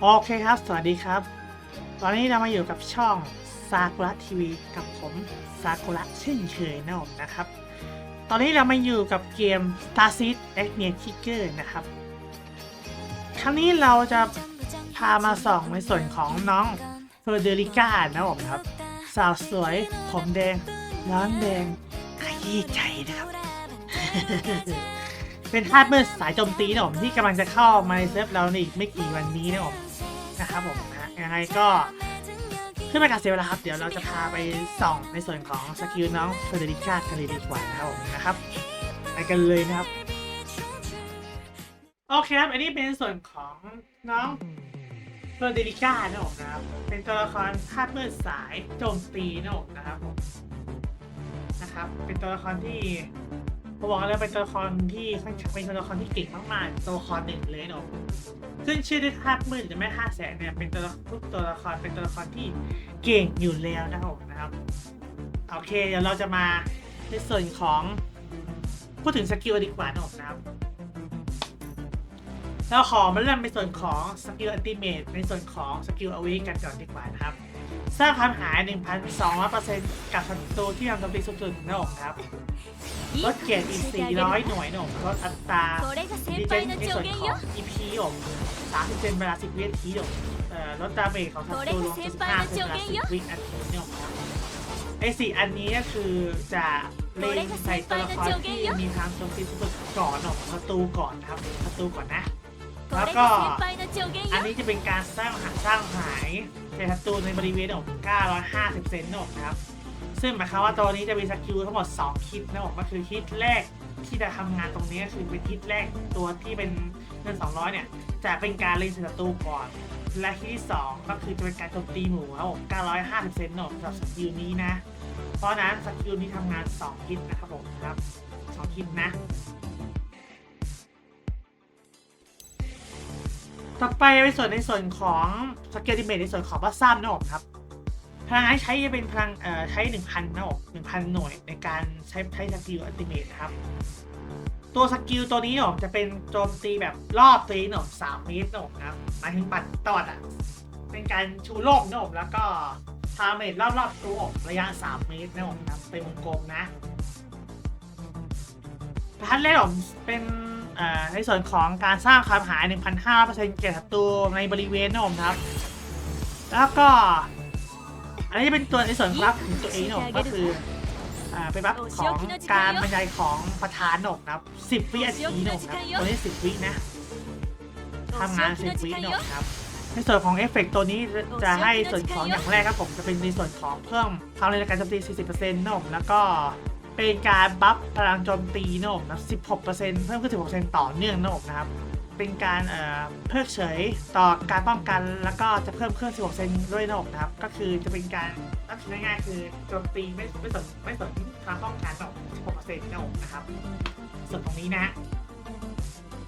โอเคครับ สวัสดีครับ ตอนนี้เรามาอยู่กับช่องซากุระทีวีกับผมซากุระเช่นเคยนะผมนะครับ ตอนนี้เรามาอยู่กับเกม Star Seed X n e a Kicker นะครับ ครั้งนี้เราจะพามาส่องในส่วนของน้องเฟอร์เดริก้านะผมครับ สาวสวย ผมแดง ร้อนแดงขยี้ใจนะครับ เป็นธาตุมืดสายโจมตีนะผมที่กำลังจะเข้ามาในเซิร์ฟเราในอีกไม่กี่วันนี้นะผม นะครับผมนะยังไงก็เพื่อไม่ให้การเสียเวลาครับ เดี๋ยวเราจะพาไปส่องในส่วนของสกิลน้องเฟเดริก้ากันเลยดีกว่านะครับผมนะครับ ไปกันเลยนะครับ โอเคครับ อันนี้เป็นส่วนของน้องเฟเดริก้านะผมนะครับ เป็นตัวละครธาตุมืดสายโจมตีนะครับผมนะครับ เป็นตัวละครที่ ผมบอกเลยเป็นตัวละครที่ค่อนข้างเป็นตัวละครที่เก่งมากๆตัวละครหนึ่งเลยเนาะขึ้นชื่อด้วยธาตุมืดจะไม่ห้าแสนเนี่ยเป็นตัวละทุกตัวละครเป็นตัวละครที่เก่งอยู่แล้วนะครับนะครับโอเคเดี๋ยวเราจะมาในส่วนของพูดถึงสกิลดีกว่านะผมนะครับเราขอมาเริ่มในส่วนของสกิลอัลติเมทในส่วนของสกิลอเวกันก่อนดีกว่านะครับ สร้างความหาย 1,200%กับศัตรูที่ทำสจมตีสุดหนึ่งหน่งครับลดเกียรติอีซีร้อยหน่วยหน่งลดอัตราดีเจนในส่วนของ EP หน่งสามสิบเซนเวลา 10 วินาทีหน่งลดตาเมจของศัตรูลง15%เซนเวลา10วินาทีหน่งครับไอสี่อันนี้ก็คือจะเล่นใส่ตัวละครที่มีทางโจมตีสุดก่อนหน่งศัตรูก่อนครับศัตรูก่อนนะ แล้วก็อันนี้จะเป็นการสร้างหาสร้างหายเซตตรูในบริเวณอก950 เซนนอกครับ ซึ่งหมายความว่าตัวนี้จะมีสกิลทั้งหมด 2 คิดนะก็คือคิดแรกที่จะทำงานตรงนี้คือเป็นคิดแรกตัวที่เป็นเงิน200 เนี่ย จะเป็นการเล่งศัตรูก่อน และคิดที่ 2 ก็คือจะเป็นการโจมตีหมู่ครับผม950 เซนอกสำหรับสกิลนี้นะ เพราะนั้นสกิลนี้ทำงาน 2 คิดนะครับผมครับ 2 คิดนะ ต่อไปในส่วนในส่วนของสเกลดิเมทในส่วนของบัสซัมนะผมครับพลังงานใช้จะเป็นพลังเอ่อใช้ 1,000นะผม1,000 หน่วยในการใช้ใช้สกิลอัลติเมทนะครับ ตัวสกิลตัวนี้นะผมจะเป็นโจมตีแบบรอบตัวนี้นะผมเมตรนะผมนะครับหมายถึงปัดตอดอะเป็นการชูโล่มนะผมแล้วก็พาเมตรรอบๆตัวผมระยะ 3 เมตรนะผมครับเป็นวงกลมนะท่านแรกผมเป็น ในส่วนของการสร้างความหาย 1,500%แก่ศัตรูในบริเวณนะผมครับ แล้วก็ อันนี้เป็นตัวในส่วนของบัฟของตัวเองนะผมก็คืออ่าเป็นบัฟของการบรรยายของประธานนะผมครับ 10 วินาทีนะผมครับตัวนี้ 10 วินะทำงาน 10 วินะผมครับ ในส่วนของเอฟเฟกต์ตัวนี้จะให้ส่วนของอย่างแรกครับผมจะเป็นในส่วนของเพิ่มความเร็วในการโจมตี 40%นะผมแล้วก็ เป็นการบัฟพลังโจมตีนะผมนะ16%เพิ่มขึ้น 16%ต่อเนื่องนะผมนะครับ เป็นการเอ่อเพิกเฉยต่อการป้องกันแล้วก็จะเพิ่มขึ้น 16%ด้วยนะผมนะครับ ก็คือจะเป็นการรับผิดง่ายๆคือโจมตีไม่ไม่สนไม่สนความป้องกันนะผม16%นะผมนะครับ ส่วนตรงนี้นะ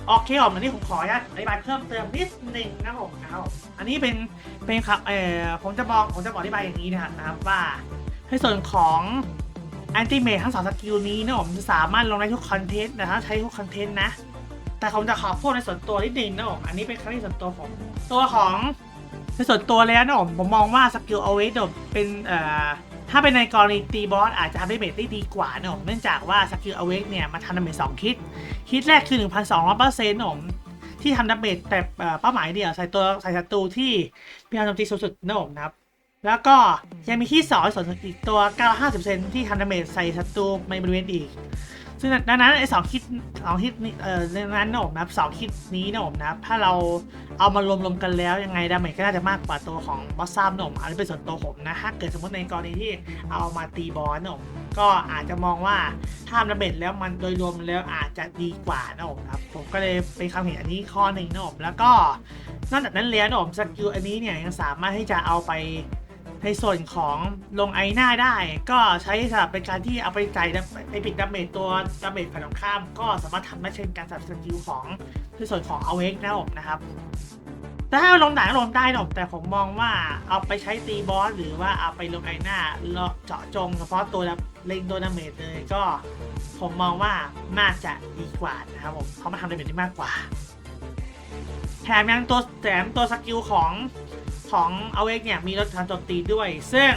โอเคผมอันนี้ผมขออนุญาตอธิบายเพิ่มเติมนิดนึงนะครับผมนะครับอันนี้เป็นเป็นครับเอ่อผมจะบอกผมจะบอกอธิบายอย่างนี้นะครับว่าในส่วนของ อนติเมททั้งสองสกิลนี้นะผมจะสามารถลงได้ทุกคอนเทนต์นะฮะใช้ทุกคอนเทนต์นะ แต่ผมจะขอพูดในส่วนตัวนิดนึงนะผมอันนี้เป็นครั้งที่ส่วนตัวผมตัวของในส่วนตัวแล้วนะผมผมมองว่าสกิลเอาไว้เป็นเอ่อถ้าเป็นในกรณีตีบอสอาจจะทำได้เมทได้ดีกว่านะผมเนื่องจากว่าสกิลเอาไว้เนี่ยมันทำดาเมจสองคิดคิดแรกคือ 1,200เปอร์เซ็นต์ผมที่ทำดาเมจแต่เป้าหมายเดียวใส่ตัวใส่ศัตรูที่มีการโจมตีสูงสุดนะผมนะครับ แล้วก็ยังมีที่สองส่วนอีกตัว 950%ที่ทำดาเมจใส่ศัตรูในบริเวณอีก ซึ่งดังนั้นไอ้สองคิดสองคิดนี้เอ่อในนั้นนะผมนะครับสองคิดนี้นะผมนะครับถ้าเราเอามารวมๆกันแล้วยังไงดาเมจก็น่าจะมากกว่าตัวของบอสซัมนะผมอันนี้เป็นส่วนตัวผมนะถ้าเกิดสมมติในกรณีที่เอามาตีบอสนะผมก็อาจจะมองว่าถ้าดาเมจแล้วมันโดยรวมแล้วอาจจะดีกว่านะผมครับผมก็เลยเป็นความเห็นอันนี้ข้อหนึ่งนะผมแล้วก็นอกจากนั้นแล้วนะผมสกิลอันนี้เนี่ยยังสามารถที่จะเอาไป ในส่วนของลงไอหน้าได้ ก็ใช้สำหรับเป็นการที่เอาไปจ่ายไปปิดดาเมจตัวดาเมจฝ่ายตรงข้าม ก็สามารถทำได้เช่นกันสำหรับสกิลของในส่วนของเอาเวกนะผมนะครับแต่ถ้าลงหนังลงได้นะผมแต่ผมมองว่าเอาไปใช้ตีบอสหรือว่าเอาไปลงไอหน้าเจาะจงเฉพาะตัวเล็งตัวดาเมจเลยก็ ผมมองว่าน่าจะดีกว่านะครับผมเขามาทำดาเมจได้มากกว่าถถมยังตัวแถมตัวสกิลของ ของเอาเวกเนี่ยมีลดการโจมตีด้วย ซึ่ง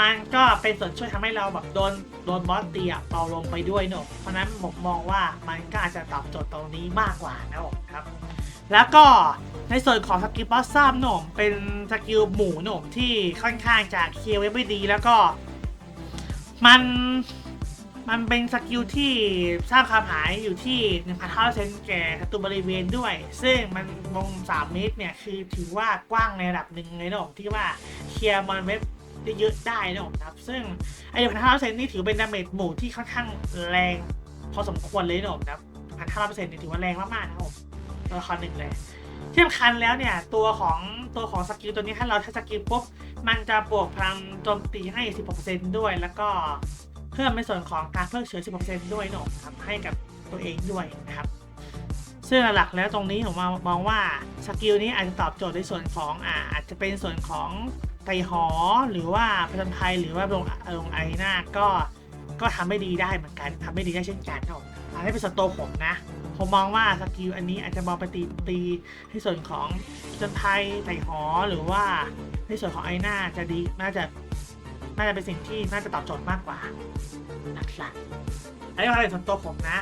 มันก็เป็นส่วนช่วยทำให้เราแบบโดนโดนบอสตีอะเบาลงไปด้วยเนอะเพราะนั้นผมมองว่ามันก็อาจจะตอบโจทย์ตรงนี้มากกว่านะครับ แล้วก็ในส่วนของสกิลบอสซัมหน่มเป็นสกิลหมูหนุ่มที่ค่อนข้างจะเคลียร์ไว้ไม่ดีแล้วก็ มัน มันเป็นสกิลที่สร้างความหายอยู่ที่1,500%แก่ศัตรูบริเวณด้วย ซึ่งมันวง 3 เมตรเนี่ย คือถือว่ากว้างในระดับหนึ่งเลยนะผมที่ว่าเคลียร์มอนเว็บได้เยอะได้นะผมครับ ซึ่งไอ้1,500%นี่ถือเป็นดาเมจหมู่ที่ค่อนข้างแรงพอสมควรเลยนะผมครับ1,500%เนี่ยถือว่าแรงมากๆนะครับผมตัวละครหนึ่งเลยที่สำคัญแล้วเนี่ยตัวของตัวของสกิลตัวนี้ถ้าเราใช้สกิลปุ๊บมันจะบวกพลังโจมตีให้ 16%ด้วยแล้วก็ เพิ่มในส่วนของการเพิ่มเชื้อ 16%ด้วยเนอะครับให้กับตัวเองด้วยนะครับ ซึ่งหลักๆแล้วตรงนี้ผมมองว่าสกิลนี้อาจจะตอบโจทย์ในส่วนของอาอาจจะเป็นส่วนของไก่หอหรือว่าผจญภัยหรือว่าลงลงไอหน้าก็ก็ทำไม่ดีได้เหมือนกันทำไม่ดีได้เช่นกันครับผมอันนี้เป็นส่วนตัวผมนะ ผมมองว่าสกิลอันนี้อาจจะมองไปตีตีในส่วนของจนไทยไต่หอหรือว่าในส่วนของไอหน้าจะดีน่าจะ น่าจะเป็นสิ่งที่น่าจะตอบโจทย์มากกว่าหลักๆอันนี้เป็นส่วนตัวผมนะ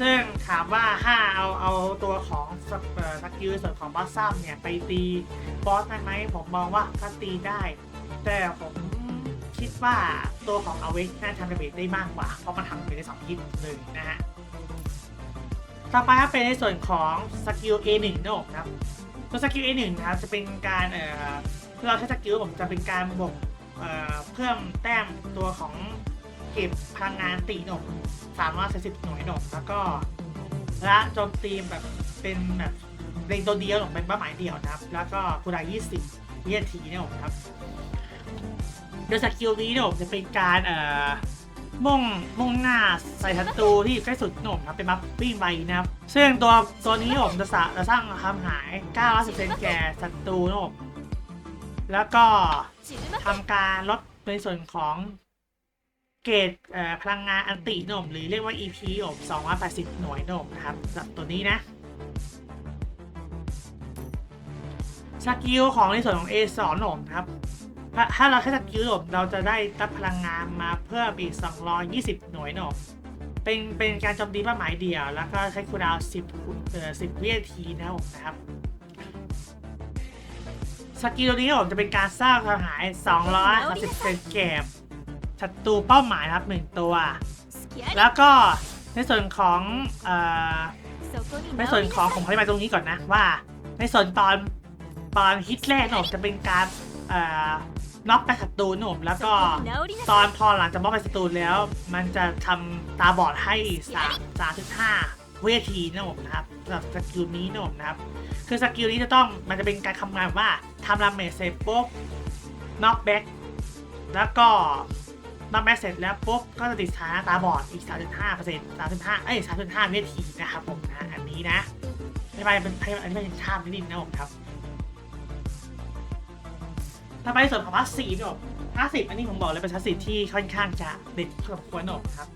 ซึ่งถามว่าถ้าเอาเอาตัวของสกิลส่วนของบอสซัมเนี่ยไปตีบอสได้ไหมผมมองว่าก็ตีได้ แต่ผมคิดว่าตัวของอเวกน่าจะทำดาเมจได้มากกว่า เพราะมันทำไปได้สองฮิตเลยนะฮะ ต่อไปครับเป็นในส่วนของสกิล A1 นะครับ ตัวสกิล A1 นะครับจะเป็นการเอ่อเราใช้สกิลผมจะเป็นการบวก เพิ่มแต้มตัวของเก็บพลังงานตีหนก340หน่วยหนกแล้วก็ละโจมตีแบบเป็นแบบเล็ตัวเดียวหนกเป็นเป้าหมายเดียวนะครับ แล้วก็คูดาย20วินาทีเนี่ยผมครับ โดยสกิลนี้เนี่ยจะเป็นการเอ่อมุ่งมุ่งหน้าใส่ศัตรูที่ใกล้สุดหนุ่มครับเป็นมัฟฟี่ใบนะครับ ซึ่งตัวตัวนี้ผมจะสะจะสร้างความหาย 9 0แก่ศัตรูหนุ่มแล้วก็ ทำการลดในส่วนของเกรดพลังงานอันติหน่มหรือเรียกว่า EP ผม280 หน่วยหน่มนะครับสำหรับตัวนี้นะสกิลของในส่วนของ A2 หน่มครับถ้าเราใช้สกิลหลบเราจะได้รับพลังงานมาเพิ่มอีก 220 หน่วยหนอเป็นเป็นการโจมตีเป้าหมายเดียว แล้วก็ใช้คูลดาวน์10เอ่อ10วินาทีนะครับผมนะครับ สกิลตัวนี้ผมจะเป็นการสร้างคามหาย230เซนเกมศัตรูเป้าหมายครับหนึ่งตัว แล้วก็ในส่วนของในส่วนของผมอธิบายตรงนี้ก่อนนะว่า ในส่วนตอนตอนฮิตแรกผมจะเป็นการน็อกไปศัตรูหนุ่มแล้วก็ตอนพอหลังจากน็อกไปศัตรูแล้ว มันจะทำตาบอดให้สามสามถึงห้าเวทีนะผมนะครับสำหรับสกิลนี้นะผมนะครับ คือสกิลนี้จะต้องมันจะเป็นการคำนามว่าทำดาเมจเสร็จปุ๊บน็อกแบ็กแล้วก็น็อกแบ็กเสร็จแล้วปุ๊บก็จะติดสถานตาบอดอีก 3.5เปอร์เซ็นต์3.5เอ้ย3.5วินาทีนะครับผมนะอันนี้นะไม่ไปเป็นอันนี้เป็นชาตินิดนึงนะผมครับต่อไปส่วนของพาสซีฟเนี่ยพาสซีฟอันนี้ผมบอกเลยเป็นพาสซีฟที่ค่อนข้างจะเด็ดพอสมควรหนอกครับ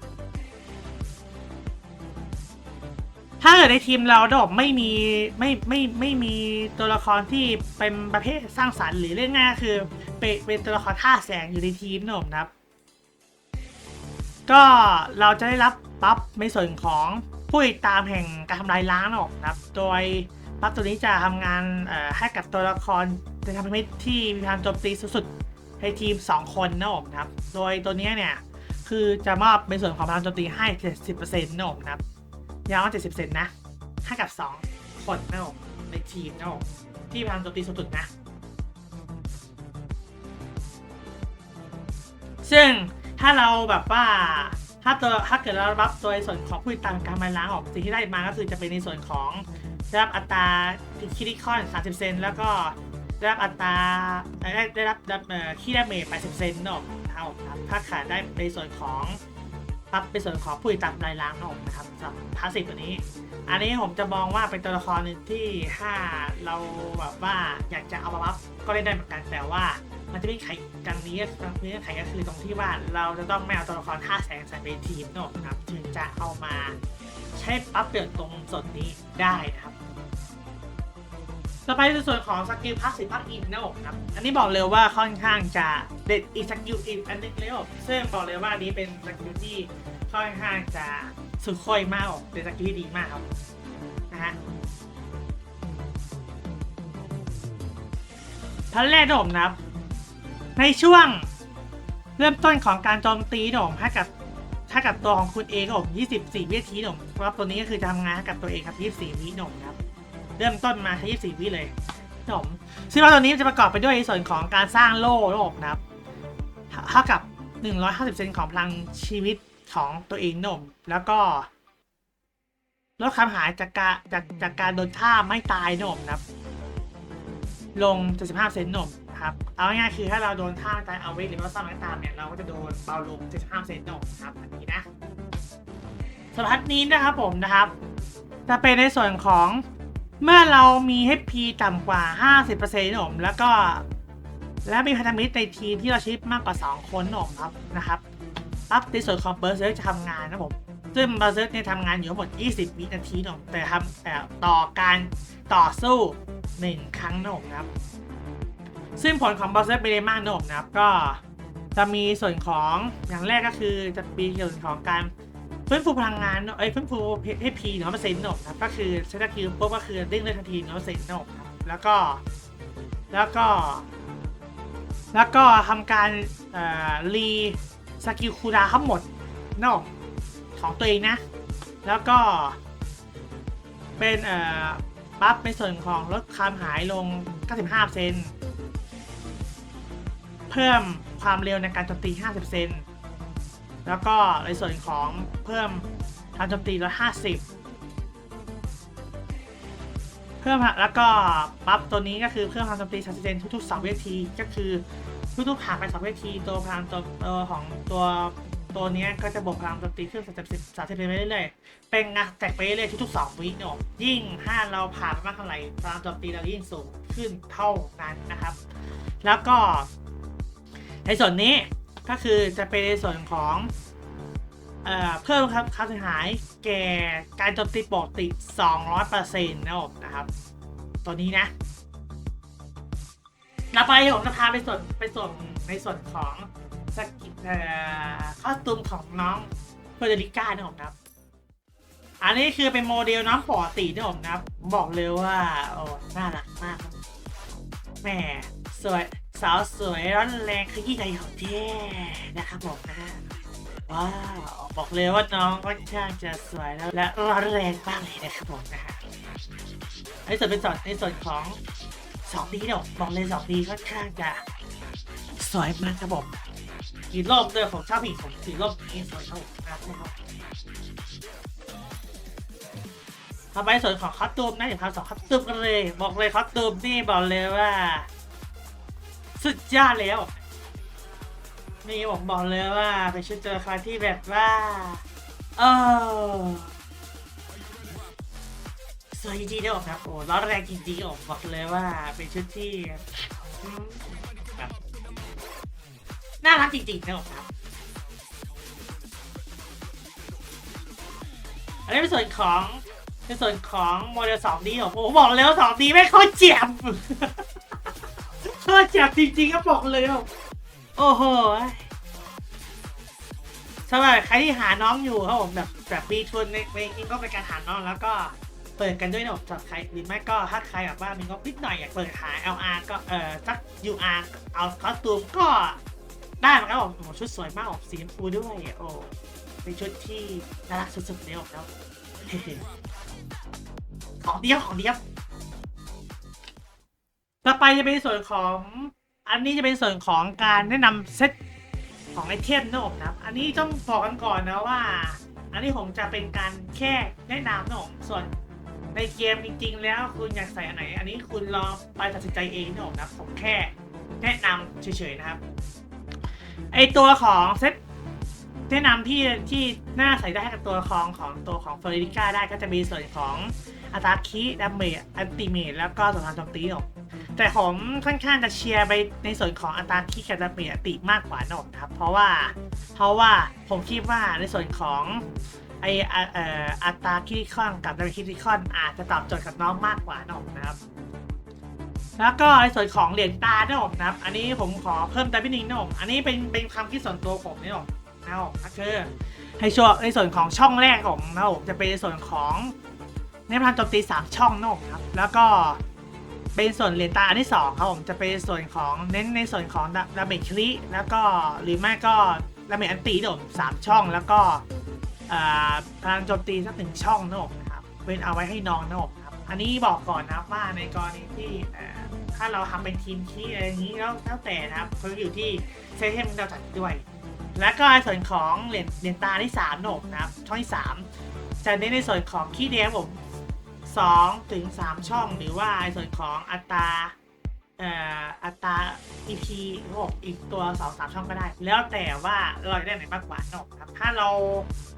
ถ้าเกิดในทีมเราดอกไม่มีไม่ไม่ไม่มีตัวละครที่เป็นประเภทสร้างสรรค์หรือเรื่องง่ายคือเป็นเป็นตัวละครท่าแสงอยู่ในทีมนะผมนะครับ ก็เราจะได้รับบัฟในส่วนของผู้ติดตามแห่งการทำลายล้างนะผมนะครับ โดยบัฟตัวนี้จะทำงานให้กับตัวละครในทำให้ที่มีพลังโจมตีสูงสุดในทีม 2 คนนะผมนะครับ โดยตัวเนี้ยเนี่ยคือจะมอบในส่วนของพลังโจมตีให้ 70%นะผมนะครับ ยาว70%นนะให้กับ 2 คนนะผมในทีมนะผมที่พลังโจมตีสูงสุดนะ ซึ่งถ้าเราแบบว่าถ้าตัวถ้าเกิดเรารับตัวในส่วนของผู้ติดตามการทำลาล้างออกสิ่งที่ได้มาก็คือจะเป็นในส่วนของได้รับอัตราคิริคอน 30 เซนแล้วก็ได้รับอัตราได้ได้รับได้รับเอ่อคีดาเมจ80 เซนเนาะเท่าครับถ้าขาดได้ในส่วนของ รับในส่วนของผู้ติดตามทำลายล้างเนาะนะครับสำหรับพาสิฟตัวนี้ อันนี้ผมจะมองว่าเป็นตัวละครที่ถ้าเราแบบว่าอยากจะเอามาบัฟก็เล่นได้เหมือนกันแต่ว่ามันจะมีไขกันนี้เงื่อนไขก็คือตรงที่ว่าเราจะต้องไม่เอาตัวละครท่าแสงใส่ในทีมเนอะนะครับถึงจะเอามาใช้ปั๊บเปลี่ยนตรงส่วนนี้ได้นะครับ ต่อไปในส่วนของสกิลพักสิพักอินนะผมครับ อันนี้บอกเลยว่าค่อนข้างจะเด็ดอีกสกิลอินอันนึงเลยผมซึ่งบอกเลยว่าอันนี้เป็นสกิลที่ค่อนข้างจะสุดค่อยมากเป็นสกิลที่ดีมากครับนะฮะพันแรกนะผมนะครับ ในช่วงเริ่มต้นของการโจมตีนะผมให้กับถ้ากับตัวของคุณเองนะผม24 วินาทีนะผมรับตัวนี้ก็คือจะทำงานกับตัวเองครับ 24 วิหนะผมครับ เริ่มต้นมา24วิเลยนะผมซึ่งว่าตัวนี้จะประกอบไปด้วยส่วนของการสร้างโล่นะผมนะครับเท่ากับ 150เซนของพลังชีวิตของตัวเองนม แล้วก็ลดความหายจากการจากจากการโดนท่าไม่ตายนมนะครับ ลง 75เซนนมครับ เอาง่ายๆคือถ้าเราโดนท่าตายเอาไว้หรือว่าซ้ำก็ตามเนี่ยเราก็จะโดนเบาลง 75เซนนมครับอันนี้นะสำหรับนี้นะครับผมนะครับ จะเป็นในส่วนของ เมื่อเรามี HP ต่ำกว่า 50%หนมแล้วก็ และมีพันธมิตรในทีมที่เราชิปมากกว่า 2 คนหนมครับนะครับปั๊บในส่วนของเบอร์เซอร์จะทำงานนะผมซึ่งเบอร์เซอร์เนี่ยทำงานอยู่ทั้งหมด 20 วินาทีหนมแต่ทำแต่ต่อการต่อสู้หนึ่งครั้งนะผมครับ ซึ่งผลของเบอสเซอร์เบเดมานะผมนะครับก็จะมีส่วนของอย่างแรกก็คือจะมีส่วนของการ ฟื้นฟูพลังงานเนอะเอ้ยฟื้นฟูให้พีหนึ่งเปอร์เซ็นต์นะผมนะครับก็คือใช้สกิลปุ๊บก็คือเด้งได้ทันทีหนึ่งเปอร์เซ็นต์นะครับแล้วก็แล้วก็ แล้วก็ทำการรีสกิลคูดาทั้งหมดเนอะของตัวเองนะ แล้วก็ เป็นเอ่อปั๊บในส่วนของลดความหายลง 95เซนเพิ่มความเร็วในการโจมตี 50เซน แล้วก็ในส่วนของเพิ่มการโจมตีลด50เพิ่มแล้วก็ปั๊บตัวนี้ก็คือเพิ่มความโจมตี30เซนทุกๆ2วินาทีก็คือทุกๆห่างไป2วินาทีตัวพลังตัวของตัวตัวนี้ก็จะบวกพลังโจมตีขึ้น30 30ไปเรื่อยๆเป็นงานแตกไปเรื่อยๆทุกๆ2วิเนอะยิ่งถ้าเราผ่านไปมากเท่าไหร่พลังโจมตีเรายิ่งสูงขึ้นเท่านั้นนะครับ แล้วก็ในส่วนนี้ ก็คือจะเป็นในส่วนของเอ่อเพิ่มครับค่าเสียหายแก่การโจมตีปกติ 200%นะครับนะครับ ตัวนี้นะเราไปผมจะพาไปส่วนไปส่วนในส่วนของสกิเอ่อคอตูมของน้องเฟอร์เดริก้านะครับนะครับ อันนี้คือเป็นโมเดลน้องปกตินะผมนะครับ บอกเลยว่า โอ้ น่ารักมาก แหมสวย สาวสวยร้อนแรงขยี้ใจของแท้นะครับผมนะว้าวบอกเลยว่าน้องค่อนข้างจะสวยแล้วและร้อนแรงมากเลยนะครับผมนะฮะในส่วนเป็นส่วนในส่วนของสองดีเนี่ยบอกเลยสองดีค่อนข้างจะสวยมากครับผมสีร่มด้วยผมชอบผีผมสีร่มนี่สวยครับผมนะครับทำไปส่วนของคอสตูมนะเดี๋ยวพาสองคอสตูมกันเลย บอกเลยคอสตูมนี่บอกเลยว่า สุดยอดแล้ว นี่ผมบอกเลยว่าเป็นชุดตัวละครที่แบบว่าเออสวยจริงๆนะผมครับโอ้ร้อนแรงจริงๆผมบอกเลยว่าเป็นชุดที่แบบน่ารักจริงๆนะผมครับอันนี้เป็นส่วนของในส่วนของโมเดลสองดีผมโอ้โหบอกเลยว่าสองดีไม่ค่อยเจ็บ โคตรเจ็บจริงๆก็บอกเลยโอ้โหสำหรับใครที่หาน้องอยู่ครับผมแบบแบบมีทุนในในนี้ก็เป็นการหาน้องแล้วก็เปิดกันด้วยนะผมสำหรับใครหรือไม่ก็ถ้าใครแบบว่ามีงบนิดหน่อยอยากเปิดหา LR ก็เอ่อสัก UR เอาคอสตูมก็ได้เหมือนกันครับผมโอ้ชุดสวยมากผมสีชมพูด้วยโอ้เป็นชุดที่น่ารักสุดๆเลยผมครับของเดียวของเดียว ต่อไปจะเป็นส่วนของอันนี้จะเป็นส่วนของการแนะนำเซตของไอเทมนะผมนะครับ อันนี้ต้องบอกกันก่อนนะว่า อันนี้ผมจะเป็นการแค่แนะนำนะผมส่วนในเกมจริง ๆ แล้วคุณอยากใส่อันไหน อันนี้คุณลองไปตัดสินใจเองนะผมนะครับผมแค่แนะนำเฉยๆนะครับ ไอตัวของเซตแนะนำที่ที่น่าใส่ได้กับตัวละครของตัวของเฟอร์ริก้าได้ก็จะมีส่วนของอัตราคิดาเมจอันติเมจแล้วก็ส่วนทางโจมตีหนก แต่ผมค่อนข้างจะเชียร์ไปในส่วนของอัตราคิกับดาเมจอันติมากกว่าหนกครับ เพราะว่าเพราะว่าผมคิดว่าในส่วนของไออัตราคิดคอนกับดาเมจคิดคอนอาจจะตอบโจทย์กับน้องมากกว่าหนกนะครับ แล้วก็ในส่วนของเหรียญตานะผมนะครับ อันนี้ผมขอเพิ่มแต่พี่นิงนะผมอันนี้เป็นเป็นความคิดส่วนตัวผมนะผมนะผมก็คือให้ช่วงในส่วนของช่องแรกของนะผมจะเป็นในส่วนของในพันโจมตีสามช่องนะผมครับ แล้วก็ เป็นส่วนเหรียญตาอันที่สองครับผมจะเป็นส่วนของเน้นในส่วนของดาเมจคลิแล้วก็หรือไม่ก็ดาเมจอันตีนะผมสามช่องแล้วก็อ่าพลังโจมตีสักหนึ่งช่องนะผมนะครับเว้นเอาไว้ให้น้องนะผมครับอันนี้บอกก่อนนะครับว่าในกรณีที่ถ้าเราทำเป็นทีมคีอะไรอย่างนี้แล้วแล้วแต่นะครับเขาอยู่ที่เซตเทมเราจัดด้วย แล้วก็ในส่วนของเหรียญเหรียญตาที่สามนะผมนะครับช่องที่สามจะเน้นในส่วนของคีเดฟผม สองถึงสามช่องหรือว่าในส่วนของอัตราอัตรา EP หกอีกตัวสองสามช่องก็ได้ แล้วแต่ว่าเราจะได้ไหนมากกว่านะผมครับ ถ้าเรา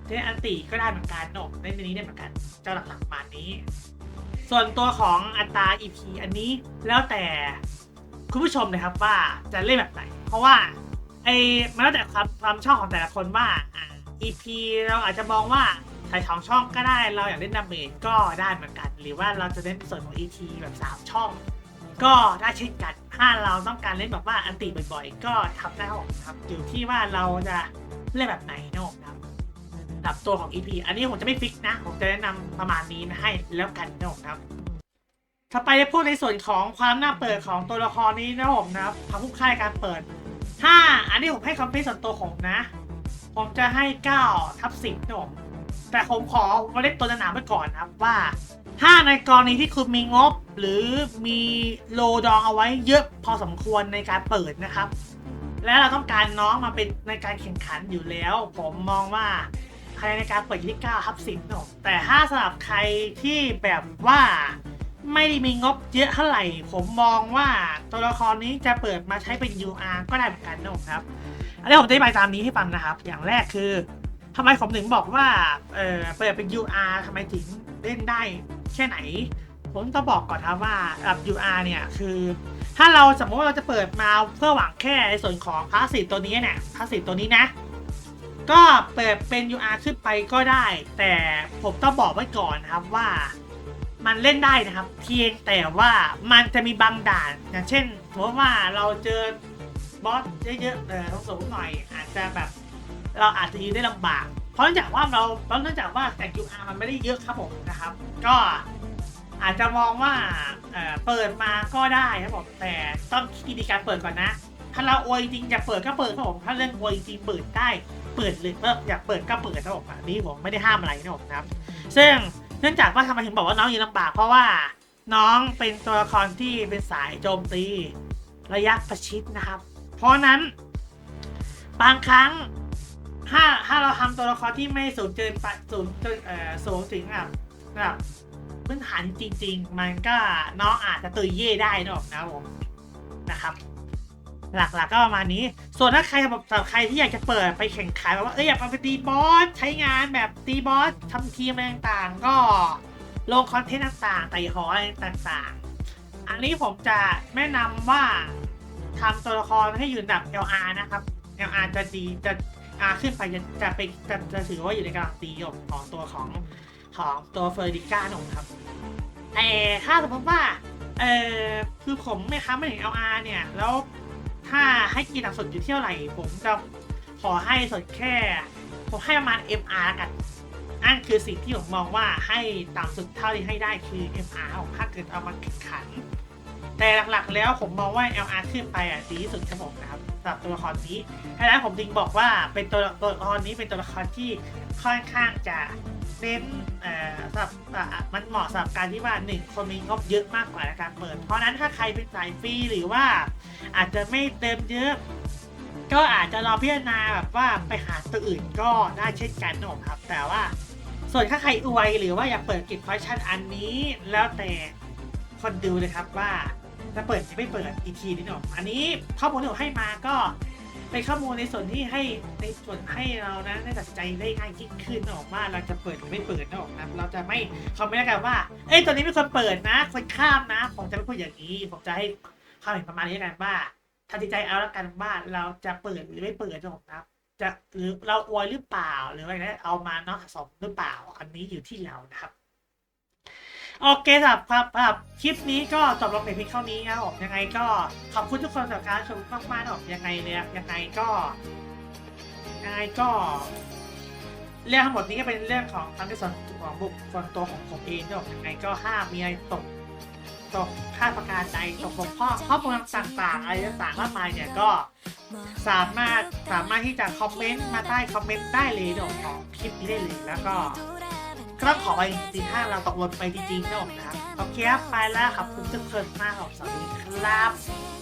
เทนอันติก็ได้เหมือนกันเนอะในนี้ได้เหมือนกันเจ้าหลักๆประมาณนี้ ส่วนตัวของอัตรา EP อันนี้แล้วแต่คุณผู้ชมเลยครับว่าจะเล่นแบบไหน เพราะว่าไอ้มันแล้วแต่ความความชอบของแต่ละคนว่า EP เราอาจจะมองว่า ใส่สองช่องก็ได้เราอยากเล่นดาเมจก็ได้เหมือนกัน หรือว่าเราจะเล่นส่วนของ EP แบบสามช่อง ก็ได้เช่นกันถ้าเราต้องการเล่นแบบว่าอันติบ่อยๆ ก็ทำได้ครับผมครับอยู่ที่ว่าเราจะเล่นแบบไหนเนอะครับสำหรับตัวของ EP อันนี้ผมจะไม่ฟิกนะ ผมจะแนะนำประมาณนี้ให้แล้วกันนะครับถ้าไปพูดในส่วนของความน่าเปิดของตัวละครนี้นะผมนะครับทำผู้ค่ายการเปิด ถ้าอันนี้ผมให้คอมเพลส่วนตัวผมนะ ผมจะให้9ทับ10นะผม แต่ผมขอมาเล่นตัวสนามไว้ก่อนนะครับว่า ถ้าในกรณีที่คุณมีงบ หรือมีโลดองเอาไว้เยอะพอสมควรในการเปิดนะครับ และเราต้องการน้องมาเป็นในการแข่งขันอยู่แล้ว ผมมองว่าใครในการเปิดที่9ทับ10นะผมแต่ถ้าสำหรับใครที่แบบว่าไม่ได้มีงบเยอะเท่าไหร่ ผมมองว่าตัวละครนี้จะเปิดมาใช้เป็น UR ก็ได้เหมือนกันนะครับอันนี้ผมจะอธิบายตามนี้ให้ฟังนะครับ อย่างแรกคือ ทำไมผมถึงบอกว่าเออเปิดเป็น UR ทำไมถึงเล่นได้แค่ไหน ผมต้องบอกก่อนครับว่าแบบ UR เนี่ยคือ ถ้าเราสมมติว่าเราจะเปิดมาเพื่อหวังแค่ในส่วนของพาสซีฟตัวนี้เนี่ยพาสซีฟตัวนี้นะก็เปิดเป็น UR ขึ้นไปก็ได้ แต่ผมต้องบอกไว้ก่อนนะครับว่า มันเล่นได้นะครับ เพียงแต่ว่ามันจะมีบางด่าน อย่างเช่นสมมติว่าเราเจอบอสเยอะๆเออต้องสูงหน่อยอาจจะแบบ เราอาจจะยืนได้ลำบาก เพราะเนื่องจากว่าเราเพราะเนื่องจากว่าแต่ QR มันไม่ได้เยอะครับผมนะครับ ก็อาจจะมองว่าเเปิดมาก็ได้ครับผมแต่ต้องคิดดีการเปิดก่อนนะ ถ้าเราโอยจริงอยากเปิดก็เปิดครับผมถ้าเรื่องโอยจริงเปิดได้เปิดเลยเอออยากเปิดก็เปิดครับผมอันนี้ผมไม่ได้ห้ามอะไรนะผมนะครับ ซึ่งเนื่องจากว่าทำไมถึงบอกว่าน้องยืนลำบากเพราะว่าน้องเป็นตัวละครที่เป็นสายโจมตี ระยะประชิดนะครับ เพราะนั้น บางครั้ง ถ้าถ้าเราทำตัวละครที่ไม่สูงเกินไปสูงจนเอ่อสูงถึงแบบแบบพื้นฐานจริง ๆ มันก็น้องอาจจะตุยเย่ได้นะผมนะครับผมนะครับหลักๆก็ประมาณนี้ ส่วนถ้าใครแบบสำหรับใครที่อยากจะเปิดไปแข่งขันแบบว่าเอ้ยอยากไปตีบอสใช้งานแบบตีบอสทำทีมอะไรต่างๆ ก็ลงคอนเทนต์ต่างๆไต่หออะไรต่างๆ อันนี้ผมจะแนะนำว่าทำตัวละครให้อยู่ระดับ LR นะครับ LR จะดีจะ R ขึ้นไปจะจะเป็นจะจะถือว่าอยู่ในกำลังตีหยกของตัวของของตัวเฟอร์ดิก้าหนงครับแต่ถ้าสมมติว่าเออคือผมไม่ค้ำไม่ถึง LR เนี่ย แล้วถ้าให้กินต่ำสุดอยู่เที่ยวไหร่ผมจะขอให้สุดแค่ ผมให้ประมาณ MR แล้วกันนั่นคือสิ่งที่ผมมองว่าให้ต่ำสุดเท่าที่ให้ได้คือ MR ของถ้าเกิดเอามาแข่งขัน แต่หลักๆแล้วผมมองว่า LR ขึ้นไปอะดีที่สุดครับผมนะครับ สำหรับตัวละครนี้ดังนั้นผมจึงบอกว่าเป็นตัวตัวละครนี้เป็นตัวละครที่ค่อนข้างจะเน้นเอ่อสำหรับมันเหมาะสำหรับการที่ว่าหนึ่งคนมีงบเยอะมากกว่าในการเปิด เพราะนั้นถ้าใครเป็นสายฟรีหรือว่าอาจจะไม่เติมเยอะก็อาจจะรอพิจารณาแบบว่าไปหาตัวอื่นก็ได้เช่นกันนะครับ แต่ว่า ส่วนถ้าใครอวยหรือว่าอยากเปิดกิจคอลชั่นอันนี้ แล้วแต่คนดูเลยครับว่า จะเปิดหรือไม่เปิดอีกทีนิดหน่อยอันนี้ข้อมูลที่ผมให้มาก็เป็นข้อมูลในส่วนที่ให้ในส่วนให้เรานะได้ตัดใจได้ง่ายยิ่งขึ้นนะออกว่าเราจะเปิดหรือไม่เปิดนะออกนะเราจะไม่คอมเมนต์แล้วกันว่า เอ้ยตัวนี้ไม่ควรเปิดนะควรข้ามนะ ผมจะไม่พูดอย่างนี้ ผมจะให้ความเห็นประมาณนี้กันว่าตัดใจเอาแล้วกันว่าเราจะเปิดหรือไม่เปิดนะผมนะครับจะหรือเราอวยหรือเปล่าหรืออะไรนะเอามาเนาะสมหรือเปล่า อันนี้อยู่ที่เรานะครับ โอเคสำหรับครับสำหรับคลิปนี้ก็จบลงในเพียงเท่านี้นะครับผมยังไงก็ขอบคุณทุกคนสำหรับการชมมากๆนะครับยังไงเนี่ยยังไงก็ยังไงก็เรื่องทั้งหมดนี้ก็เป็นเรื่องของทางที่ส่วนของบุคคลตัวของผมเองนะครับยังไงก็ห้ามมีอะไรตกตกค่าประการใดตกบกพร่องข้อมูลต่างๆอะไรต่างๆมากมายเนี่ยก็สามารถสามารถที่จะคอมเมนต์มาใต้คอมเมนต์ได้เลยเดี๋ยวของคลิปนี้ได้เลยแล้วก็ ก็ต้องขอไปจริงๆถ้าเราตกหล่นไปจริงๆนะผมนะครับโอเคครับไปแล้วครับคุณทุกคนมากครับสวัสดีครับ